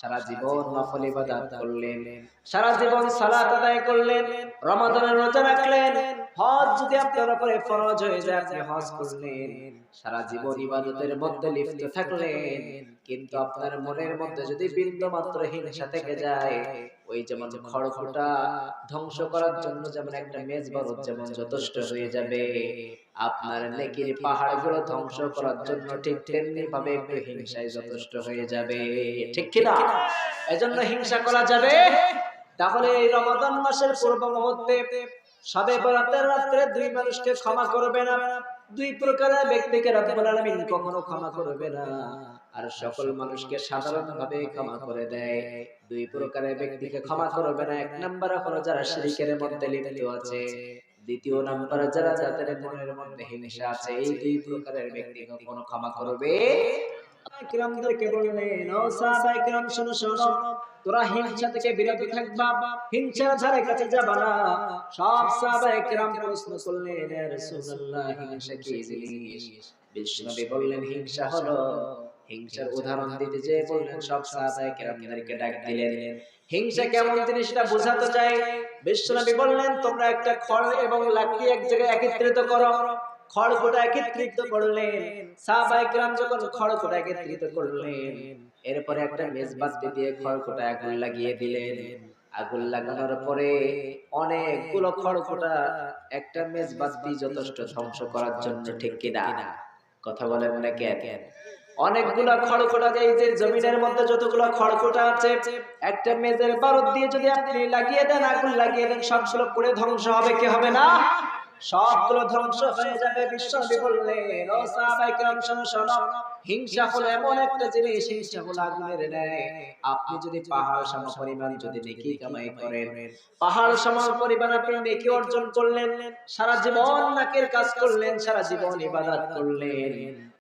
সারা জীবন নফল ইবাদত করলেন। সারা জীবন সালাত আদায় করলেন। রমাদানের রোজা রাখলেন। হজ যদি আপনার উপরে ফরজ হয়ে যায় আপনি হজ করলেন। সারা জীবন ইবাদতের মধ্যে লিপ্ত থাকলেন। কিন্তু আপনার মনের মধ্যে যদি বিন্দু মাত্র হিংসা থেকে যায় ওই যেমন খড়খটা ধ্বংস করার জন্য যেমন একটা মেজবারত যেমন যথেষ্ট হয়ে যাবে আপনার নেকির পাহাড়গুলো ধ্বংস করার জন্য ঠিক তেমনি ভাবে একটু হিংসায় যথেষ্ট হয়ে যাবে। ঠিক কিনা এজন্য হিংসা করা যাবে। তাহলে এই রমাদান মাসের পূর্ব মুহূর্তে সবে বরাতের রাত্রে দুই মানুষকে ক্ষমা করবে না। দুই প্রকারের ব্যক্তিকে রব্বুল আলামিন কখনো ক্ষমা করবে না। আর সকল মানুষকে সাধারণভাবে ক্ষমা করে দেয়। দুই প্রকারের ব্যক্তিকে ক্ষমা করবে না। এক নম্বর হলো যারা শিরিকের মধ্যে লিপ্ত আছে। দ্বিতীয় নাম্বার যারা যাদের মনের মধ্যে হিংসা আছে, এই দুই প্রকারের ব্যক্তি কখনো ক্ষমা করবে কিরামদেরকে বললেন, ও সাহাবায়ে কিরাম, শোনো শোনো। তোরা হিংসা থেকে বিরত থাকবা, হিংসা ধারে কাছে যাবা না। সব সাহাবায়ে কিরাম প্রশ্ন করলেন রাসূলুল্লাহ, হিংসা কি জিনিস? বিষ্ণুনবী বললেন, হিংসা হলো হিংসার উদাহরণ দিতে যে বললেন, সব সাহাবায়ে কিরামদেরকে ডাক দিলেন, হিংসা কেমন জিনিসটা বোঝাতে চাই? বিশ্বনবী বললেন, তোমরা একটা খড় এবং লাকড়ি এক জায়গায় একত্রিত করো খড়কুটা একত্রিত করলেন। সাহাবায়ে কিরাম যখন খড়কুটা একত্রিত করলেন, এরপরে একটা মেজবাত দিয়ে খড়কুটা আগুন লাগিয়ে দিলেন। আগুন লাগানোর পরে অনেকগুলো খড়কুটা একটা মেজবাত যথেষ্ট ধ্বংস করার জন্য ঠিক কিনা? কথা বলেন না কেন? অনেকগুলা খড়কুটা এই যে জমিনের মধ্যে যতগুলো খড়কুটা আছে, একটা মেজের বারুদ দিয়ে যদি আপনি লাগিয়ে দেন, আগুন লাগিয়ে দেন সবগুলো পুড়ে ধ্বংস হবে, কি হবে না? সবগুলো ধ্বংস হয়ে যাবে, বিশ্বনবী শোনো। হিংসা হলো এমন একটা জিনিস, হিংসা হলো আগুনের ন্যায়। আপনি যদি পাহাড় সম পরিমাণ যদি নেকি কামাই করেন, পাহাড় সম পরিমাণ আপনি নেকি অর্জন করলেন, সারা জীবন নাকের কাজ করলেন, সারা জীবন ইবাদত করলেন।